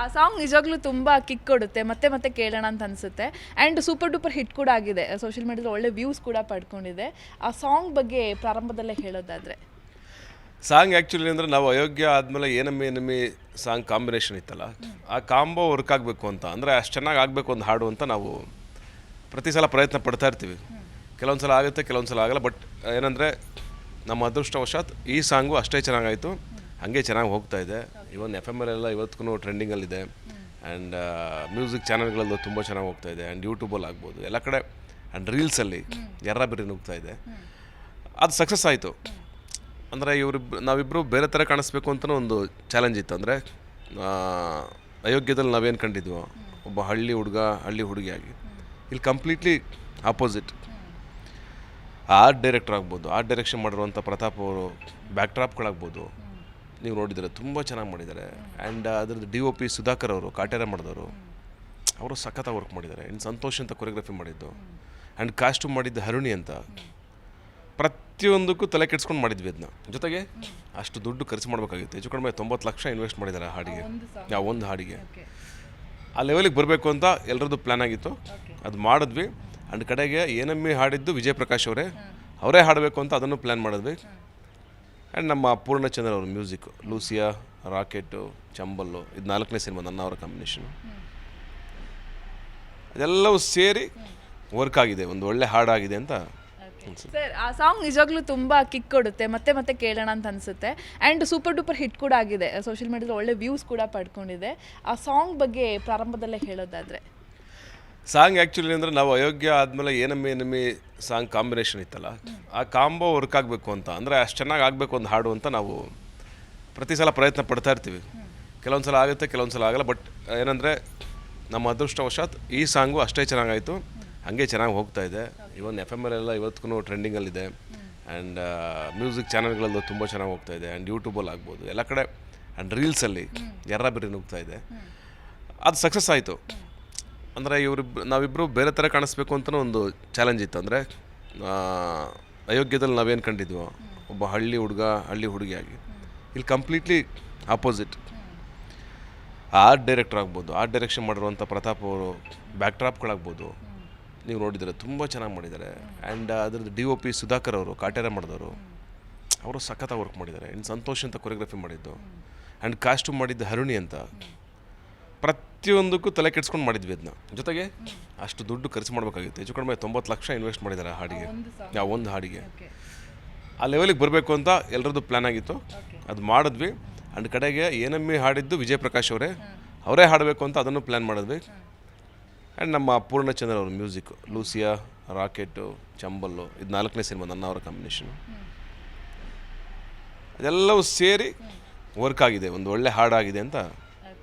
ಆ ಸಾಂಗ್ ನಿಜವಾಗ್ಲೂ ತುಂಬ ಕಿಕ್ ಕೊಡುತ್ತೆ, ಮತ್ತೆ ಮತ್ತೆ ಕೇಳೋಣ ಅಂತ ಅನಿಸುತ್ತೆ. ಆ್ಯಂಡ್ ಸೂಪರ್ ಡೂಪರ್ ಹಿಟ್ ಕೂಡ ಆಗಿದೆ. ಸೋಷಿಯಲ್ ಮೀಡಿಯಾದಲ್ಲಿ ಒಳ್ಳೆ ವ್ಯೂಸ್ ಕೂಡ ಪಡ್ಕೊಂಡಿದೆ. ಆ ಸಾಂಗ್ ಬಗ್ಗೆ ಪ್ರಾರಂಭದಲ್ಲೇ ಹೇಳೋದಾದರೆ. ಸಾಂಗ್ ಆ್ಯಕ್ಚುಲಿ ಅಂದರೆ ನಾವು ಅಯೋಗ್ಯ ಆದಮೇಲೆ ಏನಮ್ಮಿ ಏನಮ್ಮಿ ಸಾಂಗ್ ಕಾಂಬಿನೇಷನ್ ಇತ್ತಲ್ಲ, ಆ ಕಾಂಬೋ ವರ್ಕ್ ಆಗಬೇಕು ಅಂತ. ಅಂದರೆ ಅಷ್ಟು ಚೆನ್ನಾಗಿ ಆಗಬೇಕು ಒಂದು ಹಾಡು ಅಂತ ನಾವು ಪ್ರತಿ ಸಲ ಪ್ರಯತ್ನ ಪಡ್ತಾ ಇರ್ತೀವಿ. ಕೆಲವೊಂದು ಸಲ ಆಗುತ್ತೆ, ಕೆಲವೊಂದು ಸಲ ಆಗಲ್ಲ. ಬಟ್ ಏನಂದರೆ ನಮ್ಮ ಅದೃಷ್ಟವಶಾತ್ ಈ ಸಾಂಗು ಅಷ್ಟೇ ಚೆನ್ನಾಗಾಯಿತು. ಹಾಗೆ ಚೆನ್ನಾಗಿ ಹೋಗ್ತಾ ಇದೆ. ಇವನ್ ಎಫ್ ಎಂ ಎಲ್ಲ ಇವತ್ತಿಗೂ ಟ್ರೆಂಡಿಂಗಲ್ಲಿದೆ ಆ್ಯಂಡ್ ಮ್ಯೂಸಿಕ್ ಚಾನಲ್ಗಳಲ್ಲೂ ತುಂಬ ಚೆನ್ನಾಗಿ ಹೋಗ್ತಾ ಇದೆ. ಆ್ಯಂಡ್ ಯೂಟ್ಯೂಬಲ್ಲಿ ಆಗ್ಬೋದು. ಎಲ್ಲ ಕಡೆ ಆ್ಯಂಡ್ ರೀಲ್ಸಲ್ಲಿ ಎರ ಬಿರಿ ನುಗ್ತಾ ಇದೆ. ಅದು ಸಕ್ಸಸ್ ಆಯಿತು. ಅಂದರೆ ಇವರು ನಾವಿಬ್ಬರು ಬೇರೆ ಥರ ಕಾಣಿಸ್ಬೇಕು ಅಂತಲೂ ಒಂದು ಚಾಲೆಂಜ್ ಇತ್ತು. ಅಂದರೆ ಅಯೋಗ್ಯದಲ್ಲಿ ನಾವೇನು ಕಂಡಿದ್ವೋ, ಒಬ್ಬ ಹಳ್ಳಿ ಹುಡುಗ, ಹಳ್ಳಿ ಹುಡುಗಿಯಾಗಿ ಇಲ್ಲಿ ಕಂಪ್ಲೀಟ್ಲಿ ಆಪೋಸಿಟ್ ಆರ್ಟ್ ಡೈರೆಕ್ಟರ್ ಆಗ್ಬೋದು. ಆರ್ಟ್ ಡೈರೆಕ್ಷನ್ ಮಾಡಿರುವಂಥ ಪ್ರತಾಪ್ ಅವರು ಬ್ಯಾಕ್ಡ್ರಾಪ್ಗಳಾಗ್ಬೋದು ನೀವು ನೋಡಿದರೆ ತುಂಬ ಚೆನ್ನಾಗಿ ಮಾಡಿದ್ದಾರೆ. ಆ್ಯಂಡ್ ಅದರದ್ದು ಡಿ ಒ ಪಿ ಸುಧಾಕರ್ ಅವರು ಕಾಟೇರ ಮಾಡಿದವರು ಅವರು ಸಖತ್ತಾಗಿ ವರ್ಕ್ ಮಾಡಿದ್ದಾರೆ. ಇನ್ನು ಸಂತೋಷ್ ಅಂತ ಕೊರಿಯೋಗ್ರಫಿ ಮಾಡಿದ್ದು. ಆ್ಯಂಡ್ ಕಾಸ್ಟ್ಯೂಮ್ ಮಾಡಿದ್ದು ಹರುಣಿ ಅಂತ. ಪ್ರತಿಯೊಂದಕ್ಕೂ ತಲೆ ಕೆಡ್ಸ್ಕೊಂಡು ಮಾಡಿದ್ವಿ ಅದನ್ನ ಜೊತೆಗೆ ಅಷ್ಟು ದುಡ್ಡು ಖರ್ಚು ಮಾಡಬೇಕಾಗಿತ್ತು. ಹೆಚ್ಚು ಕಡಿಮೆ ತೊಂಬತ್ತು ಲಕ್ಷ ಇನ್ವೆಸ್ಟ್ ಮಾಡಿದ್ದಾರೆ ಆ ಹಾಡಿಗೆ. ಆ ಒಂದು ಹಾಡಿಗೆ. ಆ ಲೆವೆಲಿಗೆ ಬರಬೇಕು ಅಂತ ಎಲ್ಲರದ್ದು ಪ್ಲ್ಯಾನ್ ಆಗಿತ್ತು. ಅದು ಮಾಡಿದ್ವಿ. ಆ್ಯಂಡ್ ಕಡೆಗೆ ಏನಮ್ಮಿ ಹಾಡಿದ್ದು ವಿಜಯ್ ಪ್ರಕಾಶ್ ಅವರೇ. ಅವರೇ ಹಾಡಬೇಕು ಅಂತ ಅದನ್ನು ಪ್ಲ್ಯಾನ್ ಮಾಡಿದ್ವಿ. ಆ್ಯಂಡ್ ನಮ್ಮ ಪೂರ್ಣಚಂದ್ರ ಅವ್ರ ಮ್ಯೂಸಿಕ್ ಲೂಸಿಯಾ ರಾಕೆಟು ಚಂಬಲ್ಲು ಇದು ನಾಲ್ಕನೇ ಸಿನಿಮಾ ನನ್ನ ಅವರ ಕಾಂಬಿನೇಷನು ಅದೆಲ್ಲವೂ ಸೇರಿ ವರ್ಕ್ ಆಗಿದೆ ಒಂದು ಒಳ್ಳೆ ಹಾಡಾಗಿದೆ ಅಂತ ಸರ್ ಆ ಸಾಂಗ್ ನಿಜವಾಗ್ಲೂ ತುಂಬ ಕಿಕ್ ಕೊಡುತ್ತೆ ಮತ್ತೆ ಮತ್ತೆ ಕೇಳೋಣ ಅಂತ ಅನಿಸುತ್ತೆ. ಆ್ಯಂಡ್ ಸೂಪರ್ ಡೂಪರ್ ಹಿಟ್ ಕೂಡ ಆಗಿದೆ ಸೋಷಿಯಲ್ ಮೀಡಿಯಾದಲ್ಲಿ ಒಳ್ಳೆ ವ್ಯೂಸ್ ಕೂಡ ಪಡ್ಕೊಂಡಿದೆ. ಆ ಸಾಂಗ್ ಬಗ್ಗೆ ಪ್ರಾರಂಭದಲ್ಲೇ ಹೇಳೋದಾದರೆ. ಸಾಂಗ್ ಆ್ಯಕ್ಚುಲಿ ಅಂದರೆ ನಾವು ಅಯೋಗ್ಯ ಆದಮೇಲೆ ಏನಮ್ಮಿ ಏನಮ್ಮಿ ಸಾಂಗ್ ಕಾಂಬಿನೇಷನ್ ಇತ್ತಲ್ಲ ಆ ಕಾಂಬೋ ವರ್ಕ್ ಆಗಬೇಕು ಅಂತ. ಅಂದರೆ ಅಷ್ಟು ಚೆನ್ನಾಗಿ ಆಗಬೇಕು ಒಂದು ಹಾಡು ಅಂತ ನಾವು ಪ್ರತಿ ಸಲ ಪ್ರಯತ್ನ ಪಡ್ತಾ ಇರ್ತೀವಿ. ಕೆಲವೊಂದು ಸಲ ಆಗುತ್ತೆ ಕೆಲವೊಂದು ಸಲ ಆಗಲ್ಲ ಬಟ್ ಏನಂದರೆ ನಮ್ಮ ಅದೃಷ್ಟವಶಾತ್ ಈ ಸಾಂಗು ಅಷ್ಟೇ ಚೆನ್ನಾಗಾಯಿತು. ಹಾಗೆ ಚೆನ್ನಾಗಿ ಹೋಗ್ತಾ ಇದೆ. ಇವನ್ ಎಫ್ ಎಂ ಎಲ್ಲ ಇವತ್ತಿಗೂ ಟ್ರೆಂಡಿಂಗಲ್ಲಿದೆ ಆ್ಯಂಡ್ ಮ್ಯೂಸಿಕ್ ಚಾನಲ್ಗಳಲ್ಲೂ ತುಂಬ ಚೆನ್ನಾಗಿ ಹೋಗ್ತಾ ಇದೆ. ಆ್ಯಂಡ್ ಯೂಟ್ಯೂಬಲ್ಲಿ ಆಗ್ಬೋದು. ಎಲ್ಲ ಕಡೆ ಆ್ಯಂಡ್ ರೀಲ್ಸಲ್ಲಿ ಎರ್ರ ಬಿರಿ ನುಗ್ತಾ ಇದೆ. ಅದು ಸಕ್ಸಸ್ ಆಯಿತು. ಅಂದರೆ ಇವರು ನಾವಿಬ್ಬರು ಬೇರೆ ಥರ ಕಾಣಿಸ್ಬೇಕು ಅಂತಲೂ ಒಂದು ಚಾಲೆಂಜ್ ಇತ್ತು. ಅಂದರೆ ಅಯೋಗ್ಯದಲ್ಲಿ ನಾವೇನು ಕಂಡಿದ್ವೋ, ಒಬ್ಬ ಹಳ್ಳಿ ಹುಡುಗ, ಹಳ್ಳಿ ಹುಡುಗಿಯಾಗಿ ಇಲ್ಲಿ ಕಂಪ್ಲೀಟ್ಲಿ ಆಪೋಸಿಟ್ ಆರ್ಟ್ ಡೈರೆಕ್ಟರ್ ಆಗ್ಬೋದು ಆರ್ಟ್ ಡೈರೆಕ್ಷನ್ ಮಾಡಿರುವಂಥ ಪ್ರತಾಪ್ ಅವರು ಬ್ಯಾಕ್ ಬ್ಯಾಕ್ಡ್ರಾಪ್ಗಳಾಗ್ಬೋದು ನೀವು ನೋಡಿದರೆ ತುಂಬ ಚೆನ್ನಾಗಿ ಮಾಡಿದ್ದಾರೆ. ಆ್ಯಂಡ್ ಅದ್ರದ್ದು ಡಿ ಒ ಪಿ ಸುಧಾಕರ್ ಅವರು, ಕಾಟೇರ ಮಾಡಿದವರು, ಅವರು ಸಖತ್ತಾಗಿ ವರ್ಕ್ ಮಾಡಿದ್ದಾರೆ. ಇನ್ನು ಸಂತೋಷ್ ಅಂತ ಕೊರಿಯೋಗ್ರಫಿ ಮಾಡಿದ್ದು. ಆ್ಯಂಡ್ ಕಾಸ್ಟ್ಯೂಮ್ ಮಾಡಿದ್ದು ಹರುಣಿ ಅಂತ. ಪ್ರತಿಯೊಂದಕ್ಕೂ ತಲೆ ಕೆಡ್ಸ್ಕೊಂಡು ಮಾಡಿದ್ವಿ ಅದನ್ನ ಜೊತೆಗೆ ಅಷ್ಟು ದುಡ್ಡು ಖರ್ಚು ಮಾಡಬೇಕಾಗಿತ್ತು. ಹೆಚ್ಚು ಕಡಿಮೆ ತೊಂಬತ್ತು ಲಕ್ಷ ಇನ್ವೆಸ್ಟ್ ಮಾಡಿದ್ದಾರೆ ಆ ಹಾಡಿಗೆ. ಯಾವ ಒಂದು ಹಾಡಿಗೆ. ಆ ಲೆವೆಲಿಗೆ ಬರಬೇಕು ಅಂತ ಎಲ್ಲರದ್ದು ಪ್ಲ್ಯಾನ್ ಆಗಿತ್ತು. ಅದು ಮಾಡಿದ್ವಿ. ಆ್ಯಂಡ್ ಕಡೆಗೆ ಏನಮ್ಮಿ ಹಾಡಿದ್ದು ವಿಜಯ್ ಪ್ರಕಾಶ್ ಅವರೇ. ಅವರೇ ಹಾಡಬೇಕು ಅಂತ ಅದನ್ನು ಪ್ಲ್ಯಾನ್ ಮಾಡಿದ್ವಿ. ಆ್ಯಂಡ್ ನಮ್ಮ ಪೂರ್ಣಚಂದ್ರ ಅವ್ರ ಮ್ಯೂಸಿಕ್ ಲೂಸಿಯಾ ರಾಕೆಟು ಚಂಬಲ್ಲು ಇದು ನಾಲ್ಕನೇ ಸಿನಿಮಾ ನನ್ನ ಅವರ ಕಾಂಬಿನೇಷನ್ ಅದೆಲ್ಲವೂ ಸೇರಿ ವರ್ಕ್ ಆಗಿದೆ. ಒಂದು ಒಳ್ಳೆ ಹಾಡಾಗಿದೆ ಅಂತ